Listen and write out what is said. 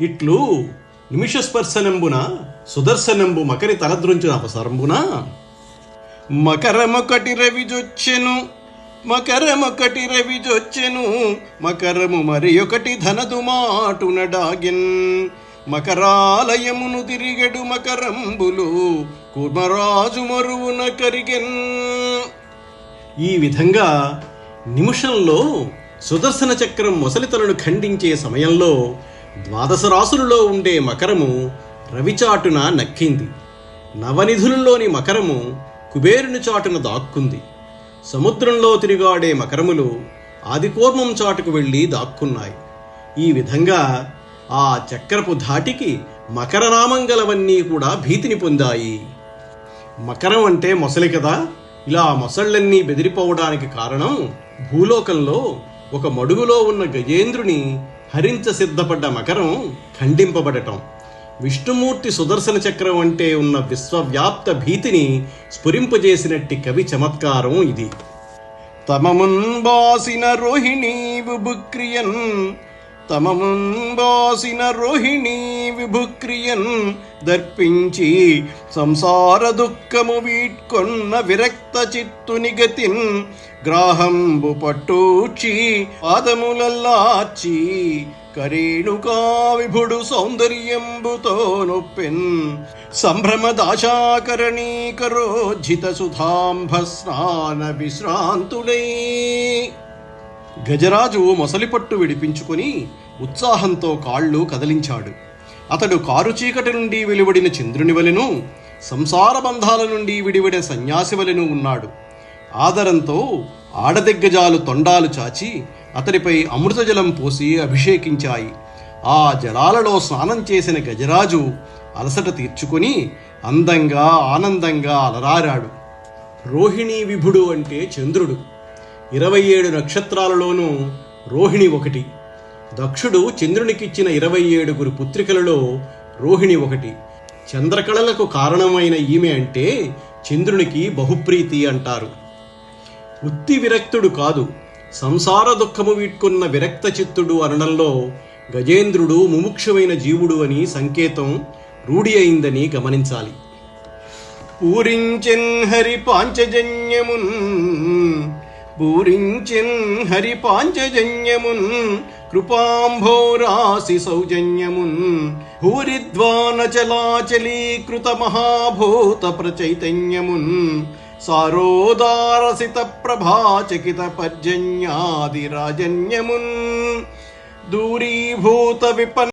ఇట్లు నిమిషస్పర్శనంబున సుదర్శనంబు మకరి తలద్రుంచిన అవసరంబున మకరమొకటి రవిజొచ్చెను మకరమొకటి రవిజొచ్చెను మకరము మరి ఒకటి ధనదు మాటునడాగిన్ మకరాలయమును తిరిగడు మకరంబులు కూర్మరాజు మరువున కరిగెన్. ఈ విధంగా నిమిషంలో సుదర్శన చక్రం మొసలితలను ఖండించే సమయంలో ద్వాదశ రాసులలో ఉండే మకరము రవిచాటున నక్కింది. నవనిధులలోని మకరము కుబేరుని చాటున దాక్కుంది. సముద్రంలో తిరిగాడే మకరములు ఆదికూర్మం చాటుకు వెళ్ళి దాక్కున్నాయి. ఈ విధంగా ఆ చక్రపు ధాటికి మకరనామం గలవన్నీ కూడా భీతిని పొందాయి. మకరం అంటే మొసలి కదా? ఇలా మొసళ్ళన్నీ బెదిరిపోవడానికి కారణం భూలోకంలో ఒక మడుగులో ఉన్న గజేంద్రుని హరించ సిద్ధపడ్డ మకరం ఖండింపబడటం. విష్ణుమూర్తి సుదర్శన చక్రం అంటే ఉన్న విశ్వవ్యాప్త భీతిని స్ఫురింపజేసినట్టి కవి చమత్కారం ఇది. తమమున్ బాసిన రోహిణీ బుక్రియన్ తమముంబాసిన రోహిణి విభుక్రియన్ దర్పించి సంసార దుఃఖము వీట్కొన్న విరక్త చిత్తుని గతిన్ గ్రాహంబు పట్టూచి పాదములల్లాచి కరేణుకా విభుడు సౌందర్యంబుతో నొప్పెన్ సంభ్రమ దాశాకరణీకరోజ్జిత సుధాంభ స్నాన విశ్రాంతుడై గజరాజు మొసలిపట్టు విడిపించుకొని ఉత్సాహంతో కాళ్ళు కదిలించాడు. అతడు కారు చీకటి నుండి వెలువడిన చంద్రుని వలెను సంసార బంధాల నుండి విడివడిన సన్యాసి వలెను ఉన్నాడు. ఆదరంతో ఆడదిగ్గజాలు తొండాలు చాచి అతడిపై అమృతజలం పోసి అభిషేకించాయి. ఆ జలాలలో స్నానం చేసిన గజరాజు అలసట తీర్చుకొని అందంగా ఆనందంగా అలరారాడు. రోహిణీ విభుడు అంటే చంద్రుడు. ఇరవై ఏడు నక్షత్రాలలోనూ రోహిణి ఒకటి. దక్షుడు చంద్రునికిచ్చిన ఇరవై ఏడుగురు పుత్రికలలో రోహిణి ఒకటి. చంద్రకళలకు కారణమైన ఈమె అంటే చంద్రునికి బహుప్రీతి అంటారు. ఉత్తి విరక్తుడు కాదు సంసార దుఃఖము వీడ్కొన్న విరక్త చిత్తుడు అనడంలో గజేంద్రుడు ముముక్షమైన జీవుడు అని సంకేతం రూఢి అయిందని గమనించాలి. పూరించెన్ హరి పాంచజన్యమున్ పూరించెన్ హరి పాంచజన్యమున్ కృపాంభోరాసి సౌజన్యమున్ భూరిద్వాన చలాచలీకృత మహాభూత ప్రచైతన్యమున్ సారోదారసిత ప్రభాచకిత పర్జన్యాది రాజన్యమున్ దూరీభూత విపన్